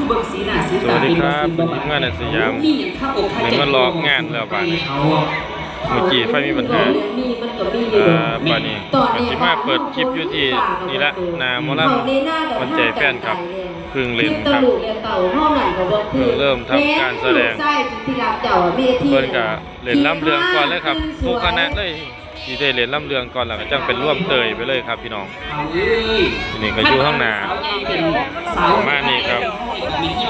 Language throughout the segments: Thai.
คือเบิ่งสีหน้าสีตาวัสดีครับเป็นทีมงานในสยามนี่ยังเข้าอกข้าใจเหมือนมันรองานแล้วบาดนี้เขาเมื่อกี้ไฟมีปัญหานี่มันก็มีอยู่อ่าบาดนี้ก็สิมาเปิดคลิปอยู่ที่นี่ละนามอลำมันใจแฟนครับพึ่งเล่นครับเพิ่งเริ่มทำการแสดงเพิ่นก็เล่นล่ำเรืองก่อนเลยครับทุกคณะเลยที่ได้เล่นล่ำเรืองก่อนแล้วก็จังเป็นร่วมเตยไปเลยครับพี่น้องนี่ก็อยู่ข้างหน้าหญ่เป็นสาวมานี่ครับ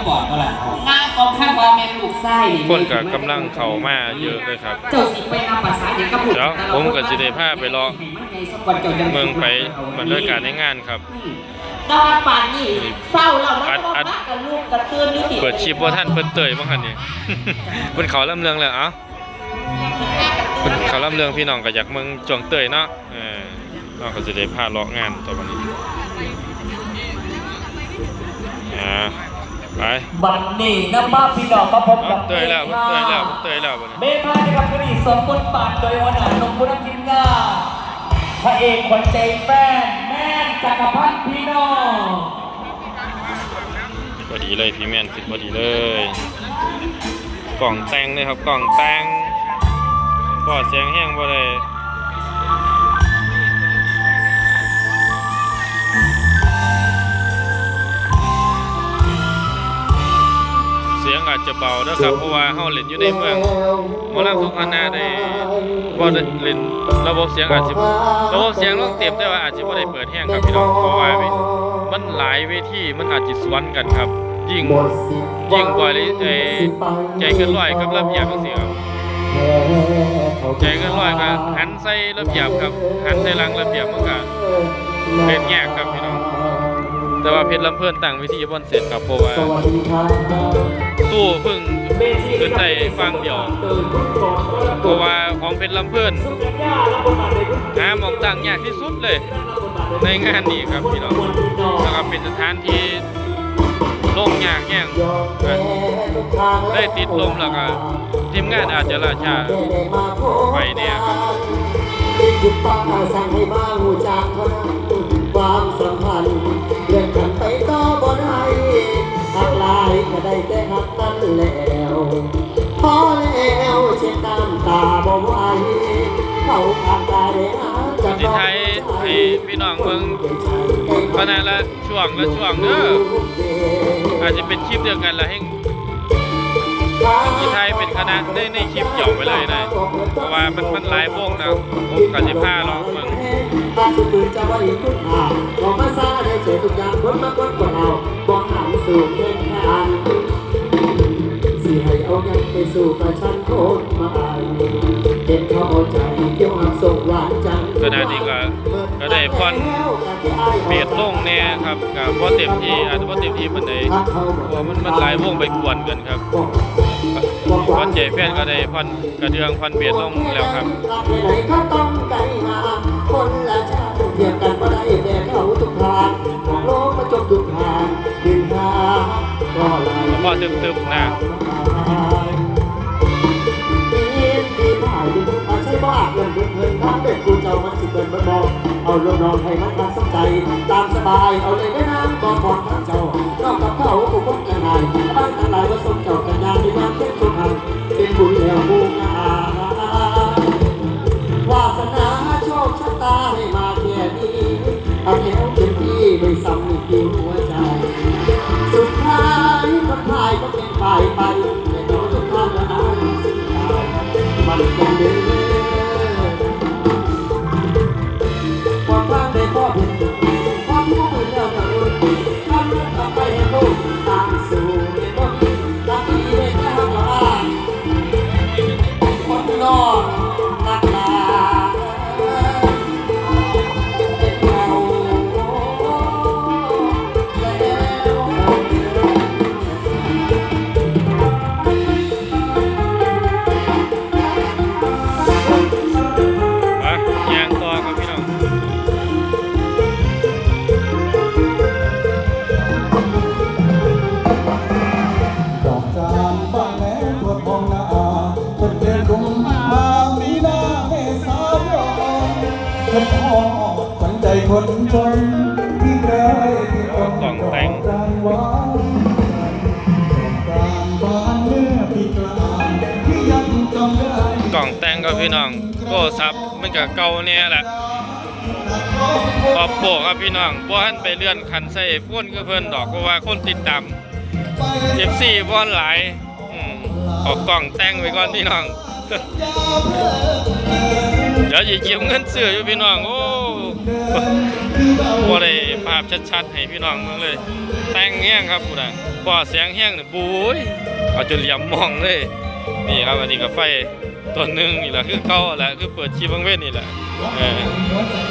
มีที่บอกก็แหละนางกองข้างว่าแม่ลูกไส้นี่คนก็กำลังเข้ามาเยอะเลยครับเจ้าสิไปนำภาษาอย่างกับลูกเดี๋ยวผมก็สิได้พาไปเลาะให้มันใหญ่สักวันเจ้าจัเมืองไปบรรยากาศในงานครับอืมตอนป่านนี่เศร้าแล้วมันอัดก็อัดมากับลูกกับเตือนอยู่ติเปิดชิปว่าท่านเปิดเตยบ้างคันนี่เพิ่นเขาลำเรืองเลยเอ้าเพิ่นเขาลำเรืองพี่น้องก็อยากเมืองจวงเตยเนาะเออเราก็สิได้พาเลาะงานต่อไปนี้อ่า ไปบันนี่น้ำมาพี่น้องมาพบเอากับเตยแล้วเตยแล้วเตยแล้วบัดนี้เมฆานะครับวันนี้สมบทบาทโดยวันหานงพุทธทินงาพระเอกขวัญใจแฟนแม่นจักรพันธ์พี่น้องพอดีเลยพี่แม่นคิดพอดีเลย กล่องแต่งเลยครับกล่องแต่งก็เสียงแห้งบ่ได้ เสียงอาจจะเบาเด้อครับเพราะว่าเฮาเล่นอยู่ในเมืองหมอลำทุกคณะได้บ่ได้เล่นระบบเสียงอาจสิระบบเสียงลงเต็มแต่ว่าอาจจะบ่ได้เปิดแห้งครับพี่น้องเพราะว่ามันหลายเวทีมันอาจจะสวนกันครับ ยิ่งยิ่งบ่อยเลยใจเกินร้อยกับระเบียบจังซี่ครับใจเกินร้อยก็หันใส่ระเบียบครับหันใส่หลังระเบียบมันก็เล่นยกครับพี่น้องแต่ว่าเพชรลำเพิ่นตั้งวิธีบอนเสร็จครับเพราะว่า ตู้เพิ่งขึ้นได้ฟังเดียว เพราะว่าของเพชรลำเพิ่อนหาหมองตั้งยากที่สุดเลย ในงานนี้ครับพี่น้องแล้วก็เป็นสถานที่ลงยากแย่งได้ติดลมแล้วก็ทีมงานอาจจะล่าช้าไปเนี่ยครับคือป้าสั่งให้มาหูจากเท่าความสัมพันธ์ หักหลายก็ได้แต่หักกันแล้วพอแล้วเช็ดน้ำตาบ่ไหวเขาผ่านตาได้หาจากที่ไทยให้พี่น้องเมืองคณะละช่วงละช่วงเด้ออาจจะเป็นคลิปเดียวกันละให้ที่ไทยเป็นคณะได้ในคลิปเดี่ยวไปเลยนะเพราะว่ามันมันหลายวงนะผมกับสิผ้าลองเมืองตาสุดตื่นจะว่าอีกทุกทางบอกมาซาได้เจอทุกอย่างคนมาคนกว่าเราบอกหัน สู่เพ่งทางสิให้เอาเงินไปสู่ประชันโคตรมาเด็ดเข้าใจเกี่ยวหักส่งหวานจังขณะนี้ก็ก็ได้พอนเบียดลงแน่ครับกับพอเต็มที่อาจจะพอเต็มที่มันใดเพราะว่ามันมันหลายวงไปกวนกันครับพอนใจแฟนก็ได้พอนกระเดืองพอนเบียดลงแล้วครับ หนก็ต้องไกลหาคนละชาติเทียมกันมาได้แต่เขาทุกทางของโลกมาจบทุกทางดินทางก็ไหลพอตึบๆนะดีผ่านดินอาใช่บ้าเงินเงินเงินทางเด็กกูเจ้ามันสิเกินมาบอกเอาลงนอนให้มันทาสนใจ ตามสบายเอาเลยได้น้ำกบอกทางเจ้านอกกับเขากูคงจะนายบ้านทั้งหลายว่าสมเจ้ากันยานที่บ้านเป็นทุกทางเป็นบุญแล้วบูงาวาสนาโชคชะตาให้มา ไปสั่งไอ้กินหัวใจ สุดท้ายก็พายก็เป็นฝ่ายไป พี่น้องโทรศัพท์มันก็เก่าเนี่ยแหละออปโปครับพี่น้องบ่ทันไปเลื่อนคันใส่ไอโฟนคือเพิ่นดอกเพราะว่าคนติดตาม FC บ่หลายอออกกล้องแต่งไว้ก่อนพี่น้อง เดี๋ยวจะเก็บเงินซื้ออยู่พี่น้องโอ้บ่ได้ภาพชัดๆให้พี่น้องเบิ่งเลย แต่งแห้งครับพุ่นน่อเสียงแห้งเนี่ยบุ้ยเอาจนเหลี่ยมมองเลย นี่ครับอันนี้ก็ไฟ ตัวหนึ่งนี่แหละคือเก่าแหละคือเปิดชีบังเว้นนี่แหละเออ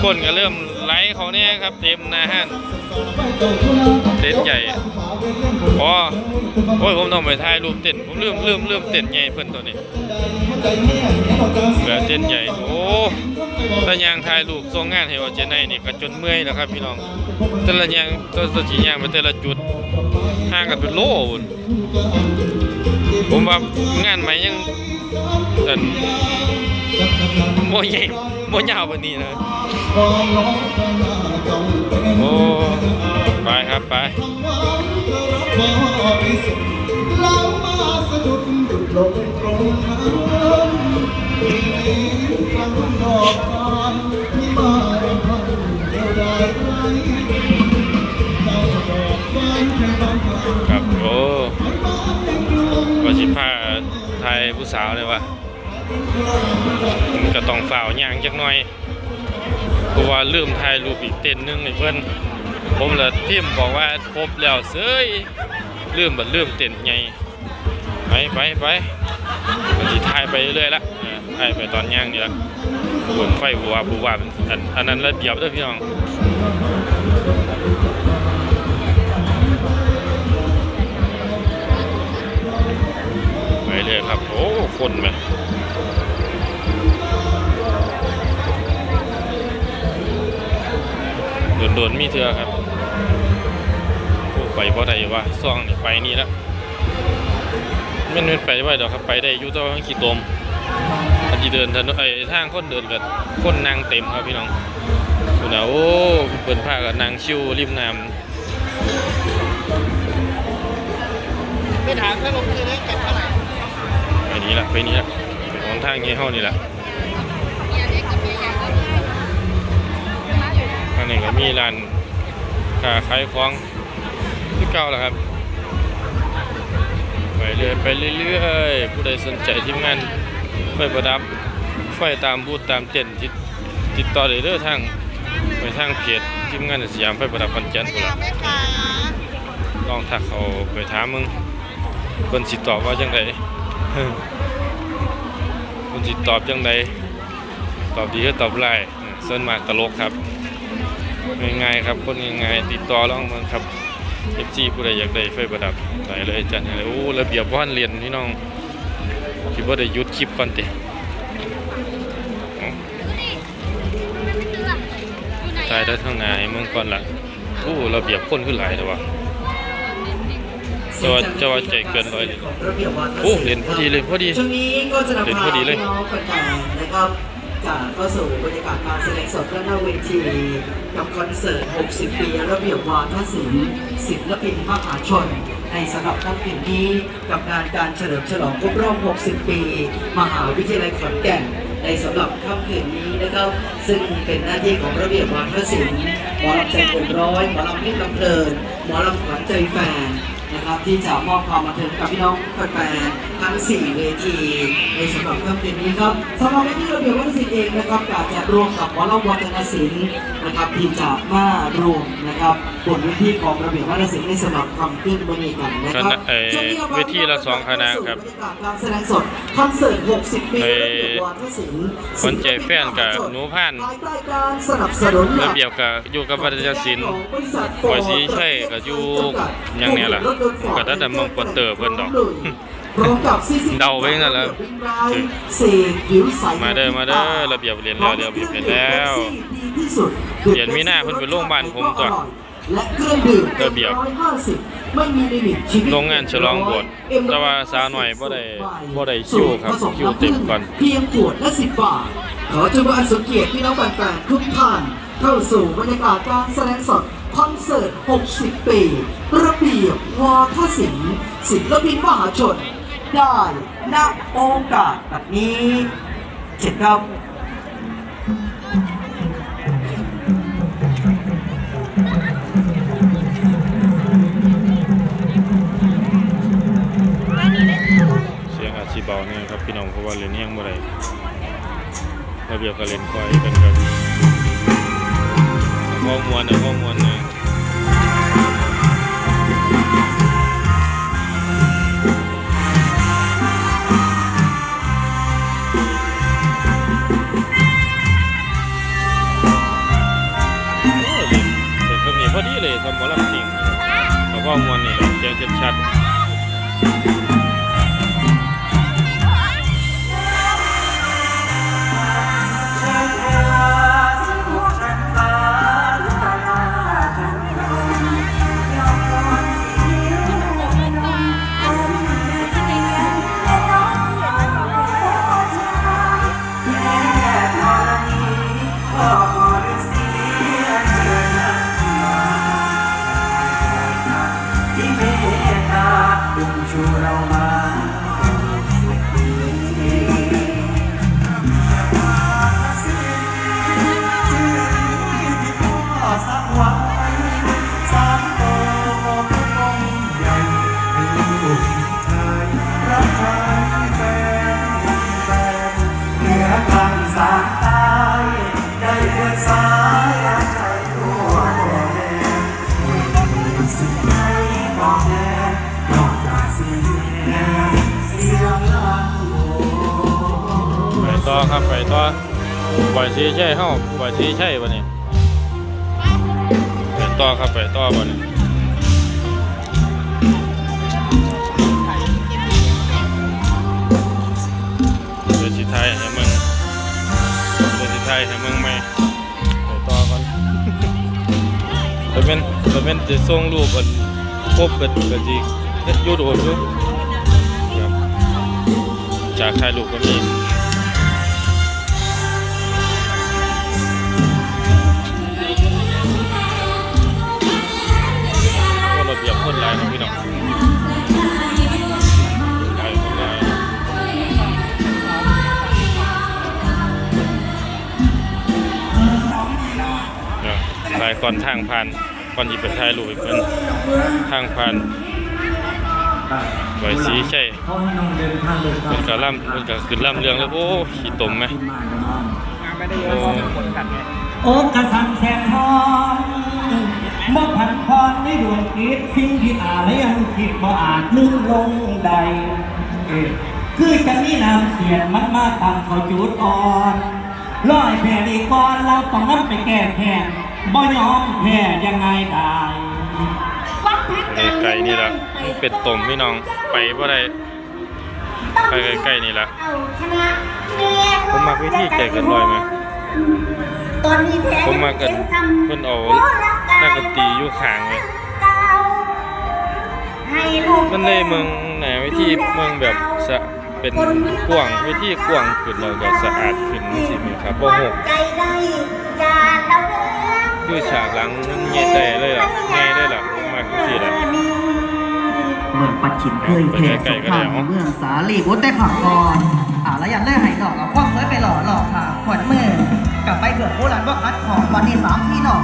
คนก็เริ่มไหลเขาเนี่ยครับเต็มนาห้านเต็นใหญ่อ๋อโอ้ยผมต้องไปถ่ายรูปเต็นผมลืมลืมลืมเต็นใหญ่เพิ่นตัวนี้เหลือเต็นใหญ่โอ้ตะยางถ่ายรูปส่งงานให้อเจนไนนี่ก็จนเมื่อยแล้วครับพี่น้องแต่ละยางตัวตัวสียางไปแต่ละจุดห่างกันเป็นโล่ผมว่างานใหม่ยัง แต่โมใหญ่โมยาวว่านี้นะ โอ้ ไปครับไปครับโอ้ว่าสิพาไทยผู้สาวเลยวะ ก็ต้องฝ่าวย่างจักหน่อยเพราะว่าลืมถ่ายรูปอีกเต้นหนึงให้เพื่อนผมเลยทิมบอกว่าครบแล้วเซ้ยลืมบัดลืมเต้นไงไปไปไปก็สิถ่ายไปเรื่อยละถ่ายไปตอนย่างนี่ละบนไฟบัวบัวอันอันนั้นระเบียบเด้อพี่น้องไปเลยครับ โอ้ คนไหม โดนๆมีเถื่อครับโอ้ไปบ่ได้วะซ่องนี่ไปนี่ละมันไม่ไปได้ดอกครับไปได้อยู่แต้องขี่ตมอันที่เดินถนนไอ้ทางคนเดินกับคนนางเต็มครับพี่น้องคุณนะโอ้เปิดผ้ากับนางชิวริมน้ำไปถามถ้าลงทุนได้เก็บเท่าไหร่ไปนี้ละไปนี้ละไปของทางเงี้ยเฮานี่ละ นนี้ก็มีร้านค้าขายของที่เก่าแล้วครับ ไปเรื่อยไปเรื่อยๆผู้ใดสนใจทีมงานไฟประดับไฟตามบูธตามเต็นท์ติดติดต่อได้เด้อทางไปทางเพจทีมงานสยามไฟประดับคอนเจนพุ่นล่ะลองทักเขาไปถามมึงเพิ่นสิตอบว่าจังไดคุณจิตตอบจังใดตอบดีก็ตอบไล่ายอืมส่วนมากตลกครับ ง่ายๆครับคนง่ายๆติดต่อร้องมันครับ FC ผู้ใดอยากได้ไฟประดับได้เลยจัดให้เลยโอ้ระเบียบว่านเรียนพี่น้องคิดว่าได้ยุดคลิปก่อนเตะถ่ายได้ทางไหนเมืองก่อนละโอ้ระเบียบคนขึ้นหลายแต่ว่าจะว่าจะว่าใจเกินร้อยเลยโอ้เรียนพอดีเลยพอดีช่วงนี้ก็จะนำเห็นพาพอดีเลยพี่น้องแฟนๆนะครับ จากเข้าสู่บรรยากาศการแสดงสดด้านหน้าเวทีกับคอนเสิร์ต 60 ปี ระเบียบวาทศิลป์ศิลปินมหาชน ในสำหรับค่ำคืนนี้กับงานการเฉลิมฉลองครบรอบ 60 ปี มหาวิทยาลัยขอนแก่น ในสำหรับค่ำคืนนี้นะครับซึ่งเป็นหน้าที่ของระเบียบวาทศิลป์หมอลำใจเกินร้อยหมอลำเพชรลำเพลินหมอลำขวัญใจแฟนนะครับที่จะมอบความบันเทิงกับพี่น้อง แฟนๆทั้ง4เวทีในสำหรับค่ำคืนนี้ครับสำหรับเวทีระเบียบวัฒนศิลป์เองนะครับก็จะร่วมกับหมอลำวัฒนศิลป์นะครับที่จะมารวมนะครับบนเวทีของระเบียบวัฒนศิลป์ในสำหรับคำขึ้นวันนี้กันนะครัคณะเอ่อช่วงนี้ราเวทีละสองคณะครับบรรยากาศการแสดงสดคอนเสิร์ต 60 ปีเอ่อระเบียบวัฒนศิลป์คนใจแฟนกับหนูพันธุ์ภายใต้การสนับสนุนหลัระกเบียบกับอยู่กับวัฒนศิลป์ปล่อยสีใช่กับอยู่หยังเนี่ยล่ะก็ได้แต่เมืองปวดเตอร์เพิ่นดอกพร้อมกับ CCTV เดาไว้งั้นแหละเศษผิวใสมาเด้อมาเด้อระเบียบเรียนแล้วระเบียบเรียนแล้วที่สุดเรียนมีหน้าเพิ่นไปโรงพยาบาลผมตัวและเครื่องดื่มระเบียบ150ไม่มีลิมิตชีวิตโรงงานฉลองบวชแต่ว่าสาวหน่อยบ่ได้บ่ได้คิวครับคิวเต็มก่อนเพียงขวดละ10บาทขอจุบอันสมเกียรติพี่น้องแฟนๆทุกท่านเข้าสู่บรรยากาศการแสดงสด คอนเสิร์ต 60 ปี ระเบียบวาทศิลป์ศิลปินมหาชน ได้ณโอกาสแบบนี้เชิญครับเสียงอาจสิเบาเนี่ยครับพี่น้องเพราะว่าเล่นแห้งบ่อได้ระเบียบก็เล่นควายกันครับข้อมวนนะข้อมวนนะ เลยสมหมอลำสิงแล้วก็มวลนี่แหละเสียงชัดๆ ดึง ครับไปต่อปล่อยสีใช่เฮ้าปล่อยสีใช่ปะเนี่ยไปต่อครับไปต่อปะเนี่ยเดี๋ยวสิไทยให้มึงเดี๋ยวสิไทยให้มึงไหมไปต่อก่อนจะเป็นจะเป็นจะส่งรูปอันครบเป็นกะจีเฮ็ดอยูดดอยู่ครับจากถ่ายรูปก็มีก็ระ เบียบคนหลายนะพี่น้องหลายคนหลายเนี่ยหลายก่อนทางผ่านก่อนหยิบไปถ่ายรูปอีกเพิ่นทางผ่านไว้สีใช่เขาให้น้องเดินทางเดินทางมันก็ล่ำมันก็ขึ้นล่ำเรื่องแล้วโอ้ขี้ตมไหมโอ้โอ้กระสังแสงทอง บ่พันพรในดวงจิตสิ่งที่อาและยังคิดบ่อาจลืมลงใด คือจะมีน้ำเสียงมันมาตามเขาจุดอ่อนร้อยแผ่ดีก่อนเราต้องนำไปแก้แค้นบ่ยอมแพ้ยังไงได้ไก่นี่ละเป็ดต้มพี่น้องไปบ่ได้ไปใกล้ๆนี่ละผมมักวิธีแจกกันบ่อยไหม ตอนนี้แพ้ผมมากันเพิ่นเอานักดนตรีอยู่ข้างไว้ให้ลูกมันได้เมืองไหนวิธีเมืองแบบสะเป็นกว้างวิธีกว้างขึ้นแล้วก็สะอาดขึ้นสิแม่ครับบ่หกใจได้จากเราเรื่องคือฉากหลังมันใหญ่ได้เลยล่ะง่ายได้ล่ะผมมากจังซี่ล่ะเมืองปัดฉิมเคยแพ้สงครามในเมืองสาลีบุตรได้ผักกอนอ่าแล้วยันได้ไหหนอกเอาความสวยไปหล่อหลอกค่ะขวัญมือ กลับไปเกิดโบราณว่าคัดของวันนี้สามพี่น้อง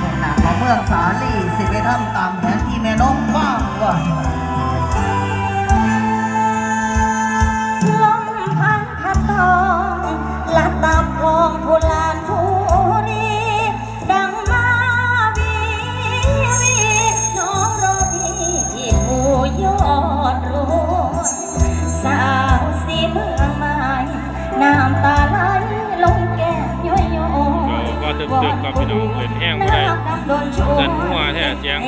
ตรงหนาของเมืองสาลีสิบไปทำตามแผนที่แม่น้องว่างว่ะลมพันพับทองลัดตามองผู้ล ตึกกับพี่น้องเล่นแห้งบ่ได้สันหัวแท้เสียง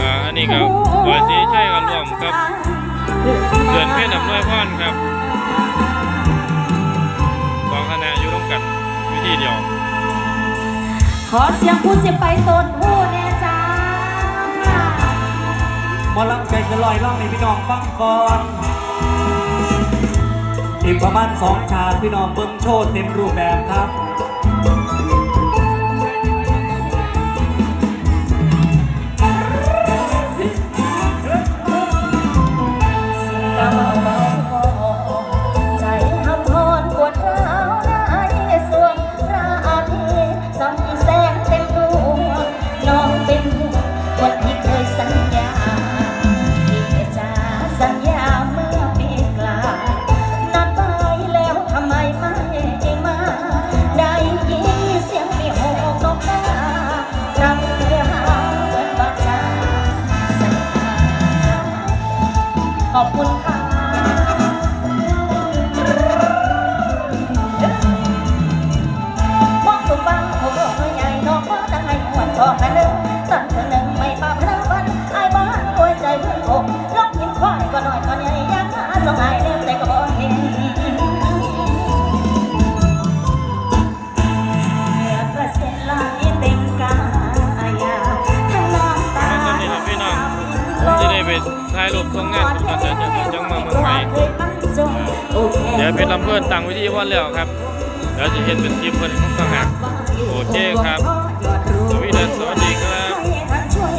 อ่าอันนี้ก็บบอยสีใช่ก็ร่วมกับเดือนเพ่นอำนวยพรครับสองคณะอยู่ร่วมกันวิธีเดียว ขอเสียงผู้เสียไปต้นผู้แน่จ้าหมอลำใจจะลอยล่องในพี่น้องฟังก่อนอีกประมาณสองชาพี่น้องเบิ้งโชว์เต็มรูปแบบครับ วันแล้วครับเดี๋จะเห็นเป็นทีมคนของต่างหากโอเคครับ